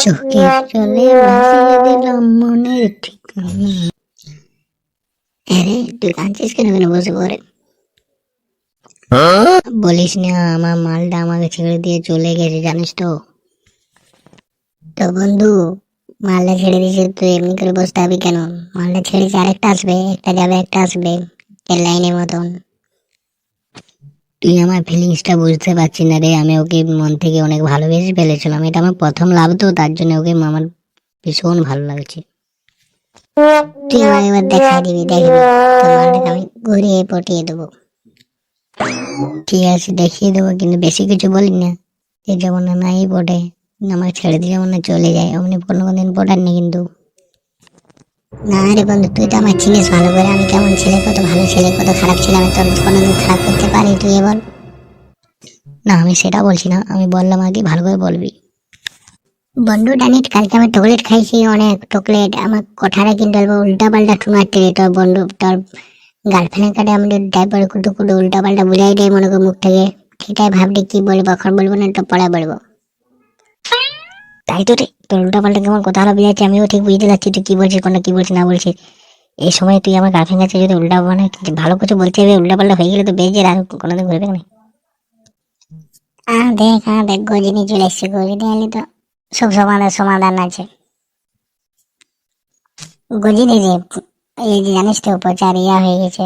চোখে চলে ভাসিয়ে দিলাম মনের ঠিকানা। আরে, তুই কাঁদছিস কেন? কেন বসে পড়ে। বলিস না, আমার মালটা আমাকে ছেড়ে দিয়ে চলে গেছে, জানিস তো। তো বন্ধু, মালটা ছেড়ে দিয়েছে, তুই এমনি করে বসে থাকবি কেন? মালটা ছেড়েছে আরেকটা আসবে, একটা যাবে, একটা আসবে লাইনের মতন। তুই আমার ফিলিংসটা বুঝতে পারছি না রে। আমি ওকে মন থেকে অনেক ভালোবেসে ফেলেছিলাম। এটা আমার প্রথম লাভ তো, তার জন্য ওকে আমার ভীষণ ভালো লাগছে। তুই আমার এবার দেখা দিবি দেখবি আমি ঘুরিয়ে পটিয়ে দেবো। ঠিক আছে, দেখিয়ে দেবো, কিন্তু বেশি কিছু বলি না। যে যেমন নাই পটে আমাকে ছেড়ে দিয়ে যেমন না চলে যায়। অমনি কোনো দিন পটাননি কিন্তু। না রে বন্ধু, তুই তো আমার চিনিস ভালো করে। আমি কেমন ছেলে, কত ভালো ছেলে, কত খারাপ ছেলে, আমি তোর কোনোদিন খারাপ করতে পারি তুই বল। না, আমি সেটা বলছি না, আমি বললাম কি ভালো করে বলবি। বন্ধু ডানিট কালকে আমি চকলেট খাইছি, অনেক চকলেট, আমার কোঠারে কিন্তু উল্টা পাল্টা টুনাচ্ছে রে তোর বন্ধু, তোর গার্লফ্রেন্ডের কাছে আমাদের ডাইপার কুটু কুটু উল্টা পাল্টা বুঝাই দেয় মনে করি মুখ থেকে সেটাই ভাবছি কি বলব, এখন বলব না, তো পরে বলব। তাই তো রে। তোর উল্টা পাল্টা কেমন কথা? হলো বুঝাচ্ছি আমিও ঠিক বুঝতে পারছি তুই কি বলছিস কোনটা কি বলছিস না বলছিস। এই সময় তুই আমার গার্লফ্রেন্ড কাছে যদি উল্টা মানে ভালো কিছু বলতে হবে উল্টা পাল্টা হয়ে গেলে তো বেজে আর কোনোদিন ঘুরবে না। আহ দেখ হ্যাঁ দেখ গজিনি চলে এসছে গজিনি এলে তো সব সমাধান সমাধান আছে। গজিনি রে এই যে জানিস তো প্রচার ইয়া হয়ে গেছে।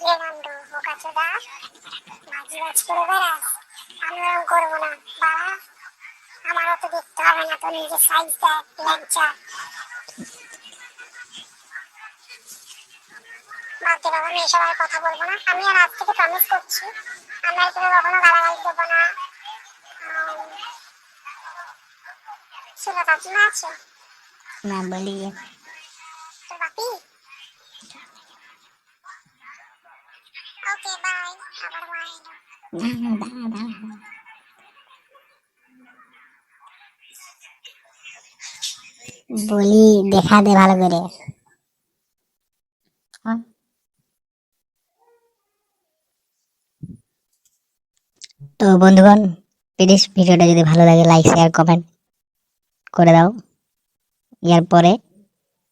এ নান্ডু বোকাচোদা মাঝি বাজ করে বেড়াস আমি ওরকম করব না। বাবা, আমারও তো দেখতে হবে না তো, নিজের সাইজ দেখ ল্যাংচা বাদ বাবা, আমি এসব আর কথা বলব না। আমি আর আজ থেকে প্রমিস করছি আমি আর তোকে কখনো গালাগালি দেবো না। শোনো কাকিমা আছে? না বলি বলি দেখা দে ভালো করে। তো বন্ধুগণ প্লিজ ভিডিওটা যদি ভালো লাগে লাইক শেয়ার কমেন্ট করে দাও। এরপরে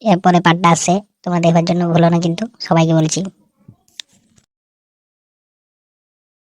এরপরে পার্টটা আসছে। তোমরা দেখার জন্য ভুলো না কিন্তু সবাইকে বলছি।